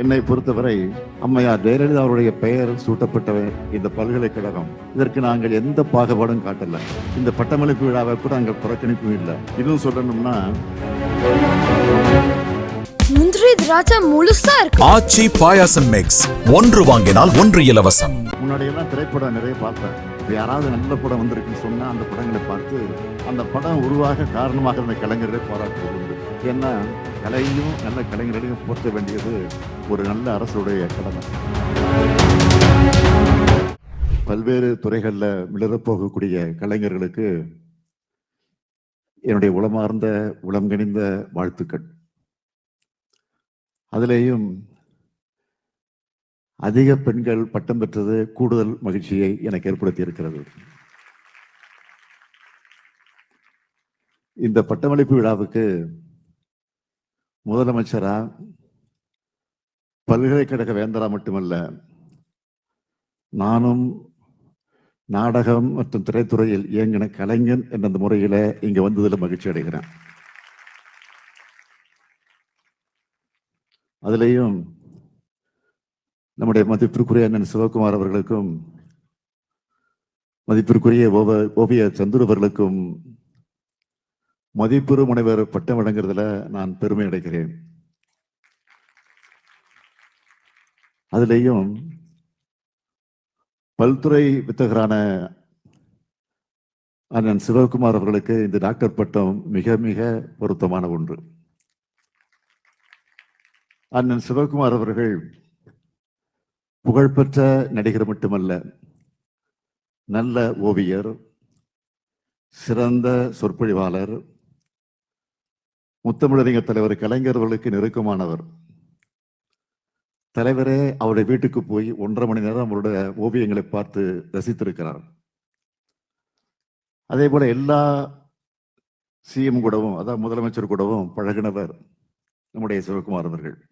என்னை பொறுத்தவரை அம்மையார் ஜெயலலிதா அவருடைய பெயர் சூட்டப்பட்ட இந்த பல்கலைக்கழகம். இதற்கு நாங்கள் எந்த பாகுபாடும் காட்டல. இந்த பட்டமளிப்பு விழாவை கூட நாங்கள் புறக்கணிப்பும் இல்லை. இன்னும் சொல்லணும்னா முந்திரி திராட்சை முழுசா இருக்கு. ஆச்சி பாயாசம் மிக்ஸ் ஒன்று வாங்கினால் ஒன்று இலவசம். முன்னாடியெல்லாம் திரைப்படம் நிறைய பார்ப்பேன் இப்ப யாராவது நல்ல படம் வந்திருக்குன்னு சொன்னா அந்த படங்களை பார்த்து அந்த படம் உருவாக காரணமாக இருந்த கலைஞர்களை பாராட்டுவது உண்டு ஏன்னா கலையும் நல்ல கலைஞர்களையும் போற்ற வேண்டியது ஒரு நல்ல அரசுடைய கடமை. பல்வேறு துறைகளில் மிளரப்போகக்கூடிய கலைஞர்களுக்கு என்னுடைய உளமார்ந்த உளம்கனிந்த வாழ்த்துக்கள். அதிலேயும் அதிக பெண்கள் பட்டம் பெற்றது கூடுதல் மகிழ்ச்சியை எனக்கு ஏற்படுத்தி இருக்கிறது இந்த பட்டமளிப்பு விழாவுக்கு முதலமைச்சரா? பல்கலைக்கழக வேந்தரா மட்டுமல்ல நானும் நாடகம் மற்றும் திரைத்துறையில் இயங்கின கலைஞன் என்ற அந்த முறையில இங்க வந்ததில் மகிழ்ச்சி அடைகிறேன். அதுலேயும் நம்முடைய மதிப்பிற்குரிய அண்ணன் சிவகுமார் அவர்களுக்கும் மதிப்பிற்குரிய ஓவ- ஓவிய சந்துரு அவர்களுக்கும் மதிப்பெரு முனைவர் பட்டம் வழங்குறதுல நான் பெருமை அடைகிறேன். அதுலேயும் பல்துறை வித்தகரான அண்ணன் சிவகுமார் அவர்களுக்கு இந்த டாக்டர் பட்டம் மிக மிக பொருத்தமான ஒன்று. அண்ணன் சிவகுமார் அவர்கள் புகழ்பெற்ற நடிகர் மட்டுமல்ல நல்ல ஓவியர் சிறந்த சொற்பொழிவாளர் முத்தமிழறிஞர் தலைவர் கலைஞர்களுக்கு நெருக்கமானவர். தலைவரே அவருடைய வீட்டுக்கு போய் ஒன்றரை மணி நேரம் அவருடைய ஓவியங்களை பார்த்து ரசித்திருக்கிறார். அதே போல எல்லா சிஎம் கூடவும் அதாவது முதலமைச்சர் கூடவும் பழகினவர் நம்முடைய சிவகுமார் அவர்கள்.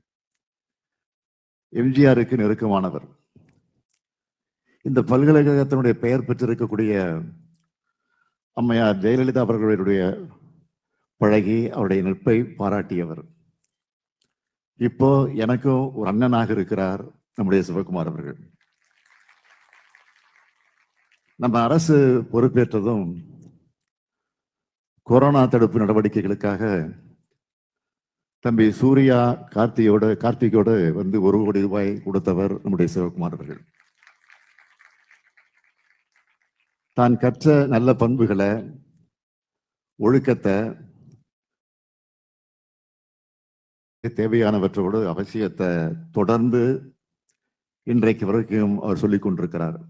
எம்ஜிஆருக்கு நெருக்கமானவர். இந்த பல்கலைக்கழகத்தினுடைய பெயர் பெற்றிருக்கக்கூடிய அம்மையார் ஜெயலலிதா அவர்களுடைய பழகி அவருடைய நட்பை பாராட்டியவர். இப்போ எனக்கும் ஒரு அண்ணனாக இருக்கிறார் நம்முடைய சிவகுமார் அவர்கள். நம்ம அரசு பொறுப்பேற்றதும் கொரோனா தடுப்பு நடவடிக்கைகளுக்காக தம்பி சூர்யா கார்த்தியோட கார்த்திகோடு வந்து ஒரு கோடி ரூபாய் கொடுத்தவர் நம்முடைய சிவகுமார் அவர்கள். தான் கற்ற நல்ல பண்புகளை ஒழுக்கத்தை தேவையானவற்றோடு அவசியத்தை தொடர்ந்து இன்றைக்கு வரைக்கும் அவர் சொல்லிக் கொண்டிருக்கிறார்.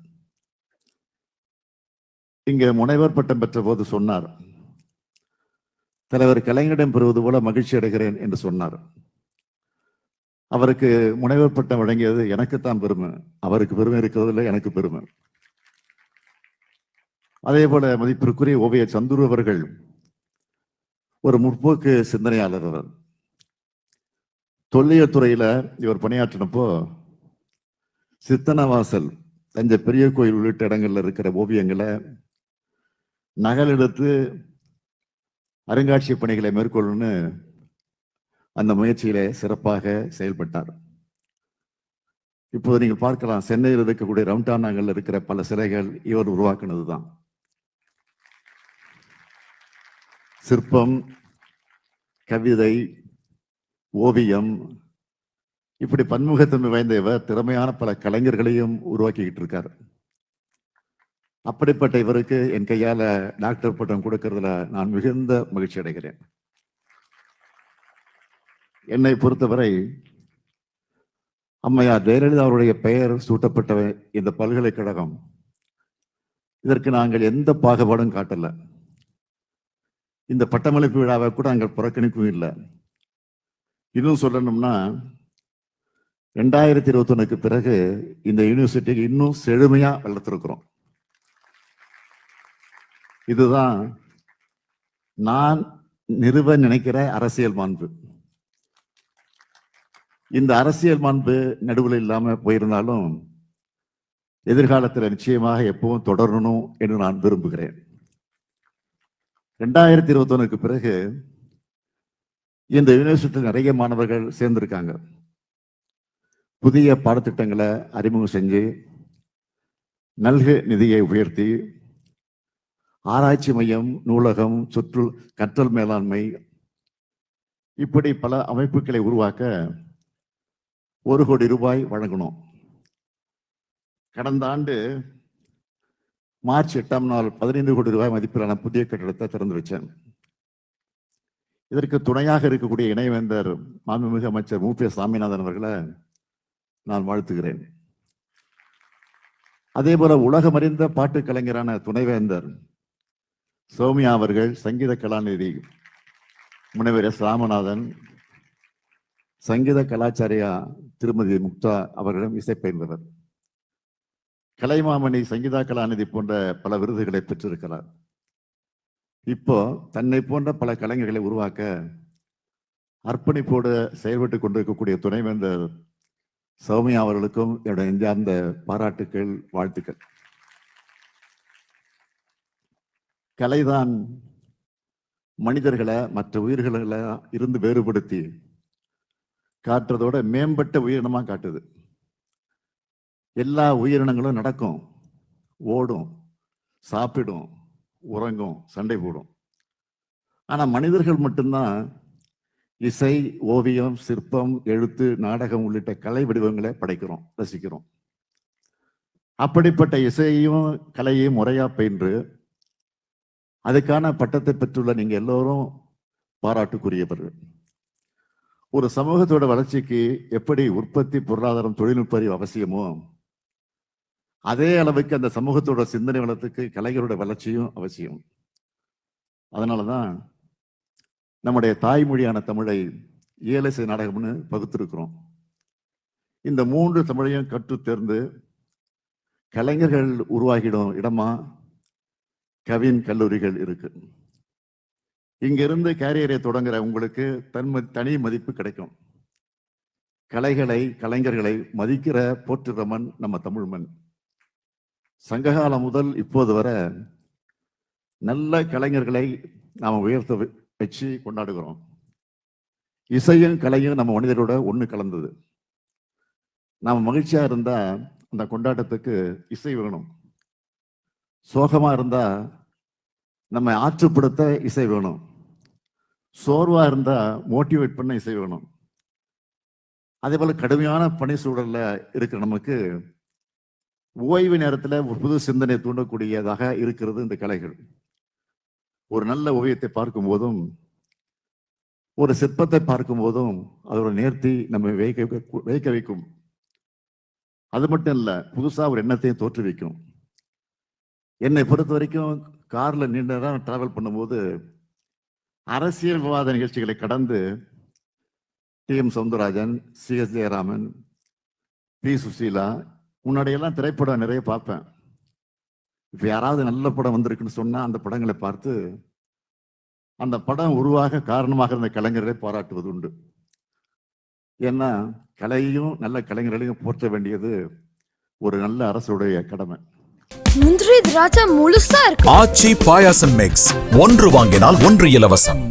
இங்க முனைவர் பட்டம் பெற்ற போது சொன்னார் தலைவர் கலைஞரிடம் பெறுவது போல மகிழ்ச்சி அடைகிறேன் என்று சொன்னார். அவருக்கு முனைவர் பட்டம் வழங்கியது எனக்குத்தான் பெருமை. அவருக்கு பெருமை இருக்கிறதில்ல எனக்கு பெருமை. அதே போல மதிப்பிற்குரிய ஓவிய சந்துரு அவர்கள் ஒரு முற்போக்கு சிந்தனையாளர் அவர். தொல்லியல் துறையில் இவர் பணியாற்றினப்போ சித்தனவாசல் தஞ்சை பெரிய கோயில் உள்ளிட்ட இடங்களில் இருக்கிற ஓவியங்களை நகலெடுத்து அருங்காட்சியக பணிகளை மேற்கொள்ளணும்னு அந்த முயற்சியில சிறப்பாக செயல்பட்டார். இப்போது நீங்கள் பார்க்கலாம் சென்னையில் இருக்கக்கூடிய ரவுண்டானாங்கல்ல இருக்கிற பல சிலைகள் இவர் உருவாக்குனது தான் சிற்பம் கவிதை ஓவியம் இப்படி பன்முகத்தன்மை வாய்ந்த இவர் திறமையான பல கலைஞர்களையும் உருவாக்கிக்கிட்டு இருக்கார். அப்படிப்பட்ட இவருக்கு என் கையால் டாக்டர் பட்டம் கொடுக்கறதுல நான் மிகுந்த மகிழ்ச்சி அடைகிறேன். என்னை பொறுத்தவரை அம்மையார் ஜெயலலிதா அவருடைய பெயர் சூட்டப்பட்ட இந்த பல்கலைக்கழகம் இதற்கு நாங்கள் எந்த பாகுபாடும் காட்டல. இந்த பட்டமளிப்பு விழாவை கூட நாங்கள் புறக்கணிக்கவும் இல்லை. இன்னும் சொல்லணும்னா ரெண்டாயிரத்தி இருபத்தொன்னுக்கு பிறகு இந்த யூனிவர்சிட்டிக்கு இன்னும் செழுமையா வளர்த்துருக்குறோம். இதுதான் நான் நிறுவ நினைக்கிற அரசியல் மாண்பு. இந்த அரசியல் மாண்பு நடுவில் இல்லாமல் போயிருந்தாலும் எதிர்காலத்தில் நிச்சயமாக எப்பவும் தொடரணும் என்று நான் விரும்புகிறேன். ரெண்டாயிரத்தி இருபத்தி பிறகு இந்த யூனிவர்சிட்டியில் நிறைய மாணவர்கள் சேர்ந்திருக்காங்க. புதிய பாடத்திட்டங்களை அறிமுகம் செஞ்சு நல்கு நிதியை உயர்த்தி ஆராய்ச்சி மையம் நூலகம் சுற்று கற்றல் மேலாண்மை இப்படி பல அமைப்புகளை உருவாக்க ஒரு கோடி ரூபாய் வழங்கணும். கடந்த ஆண்டு மார்ச் எட்டாம் நாள் பதினைந்து கோடி ரூபாய் மதிப்பிலான புதிய கட்டிடத்தை திறந்து வச்சேன். இதற்கு துணையாக இருக்கக்கூடிய இணைவேந்தர் மாண்புமிகு அமைச்சர் மு. பி. சாமிநாதன் அவர்களை நான் வாழ்த்துகிறேன். அதே போல உலகமறிந்த பாட்டு கலைஞரான துணைவேந்தர் சௌமியா அவர்கள் சங்கீத கலாநிதி முனைவர் எஸ். ராமநாதன் சங்கீத கலாச்சாரியா திருமதி முக்தா அவர்களிடம் இசை கலைமாமணி சங்கீதா கலாநிதி போன்ற பல விருதுகளை பெற்றிருக்கிறார். இப்போ தன்னை போன்ற பல கலைஞர்களை உருவாக்க அர்ப்பணிப்போடு செயல்பட்டு கொண்டிருக்கக்கூடிய துணைவேந்தர் சௌமியா அவர்களுக்கும் என்னுடைய நெஞ்சார்ந்த பாராட்டுக்கள் வாழ்த்துக்கள். கலைதான் மனிதர்களை மற்ற உயிர்களை இருந்து வேறுபடுத்தி காட்டுறதோட மேம்பட்ட உயிரினமாக காட்டுது. எல்லா உயிரினங்களும் நடக்கும் ஓடும் சாப்பிடும் உறங்கும் சண்டை போடும். ஆனால் மனிதர்கள் மட்டும்தான் இசை ஓவியம் சிற்பம் எழுத்து நாடகம் உள்ளிட்ட கலை வடிவங்களை படைக்கிறோம் ரசிக்கிறோம். அப்படிப்பட்ட இசையையும் கலையையும் முறையா பயின்று அதுக்கான பட்டத்தை பெற்றுள்ள நீங்க எல்லோரும் பாராட்டுக்குரியவர்கள் ஒரு சமூகத்தோட வளர்ச்சிக்கு எப்படி உற்பத்தி பொருளாதாரம் தொழில்நுட்ப அறிவு அவசியமோ அதே அளவுக்கு அந்த சமூகத்தோட சிந்தனை வளத்துக்கு கலைஞரோட வளர்ச்சியும் அவசியம். அதனாலதான் நம்முடைய தாய்மொழியான தமிழை இயலிசை நாடகம்னு பகுத்திருக்கிறோம். இந்த மூன்று தமிழையும் கற்று தேர்ந்து கலைஞர்கள் உருவாகிடும் இடமா கவின் கல்லூரிகள் இருக்கு. இங்கிருந்து கேரியரை தொடங்குற உங்களுக்கு தன்ம தனி மதிப்பு கிடைக்கும். கலைகளை கலைஞர்களை மதிக்கிற போற்றுற மண் நம்ம தமிழ் மண். சங்ககாலம் முதல் இப்போது வரை நல்ல கலைஞர்களை நாம் உயர்த்த வச்சு கொண்டாடுகிறோம். இசையும் கலையும் நம்ம மனிதரோட ஒன்று கலந்தது. நாம் மகிழ்ச்சியாக இருந்தால் அந்த கொண்டாட்டத்துக்கு இசை வேணும். சோகமாக இருந்தால் நம்ம ஆற்றுப்படுத்த இசை வேணும். சோர்வாக இருந்தால் மோட்டிவேட் பண்ண இசை வேணும். அதே போல் கடுமையான பணி சூழலில் இருக்கிற நமக்கு ஓய்வு நேரத்தில் ஒரு புது சிந்தனை தூண்டக்கூடியதாக இருக்கிறது இந்த கலைகள். ஒரு நல்ல ஓவியத்தை பார்க்கும் போதும் ஒரு சிற்பத்தை பார்க்கும் போதும் அதோட நேர்த்தி நம்ம வைக்க வைக்க- வைக்க வைக்கும். அது மட்டும் இல்லை புதுசாக ஒரு எண்ணத்தையும் தோற்றுவிக்கும். என்னை பொறுத்த வரைக்கும் காரில் நீண்ட நேரம் டிராவல் பண்ணும்போது அரசியல் விவாத நிகழ்ச்சிகளை கடந்து T M Soundararajan C S Jayaraman P Susheela முன்னாடியெல்லாம் திரைப்படம் நிறைய பார்ப்பேன். இப்ப யாராவது நல்ல படம் வந்திருக்குன்னு சொன்னா அந்த படங்களை பார்த்து அந்த படம் உருவாக காரணமாக இருந்த கலைஞர்களை பாராட்டுவது உண்டு. ஏன்னா கலையையும் நல்ல கலைஞர்களையும் போற்ற வேண்டியது ஒரு நல்ல அரசுடைய கடமை. முந்திரி திராட்சை முழுசா இருக்கு. ஆச்சி பாயாசம் மிக்ஸ் ஒன்று வாங்கினால் ஒன்று இலவசம்.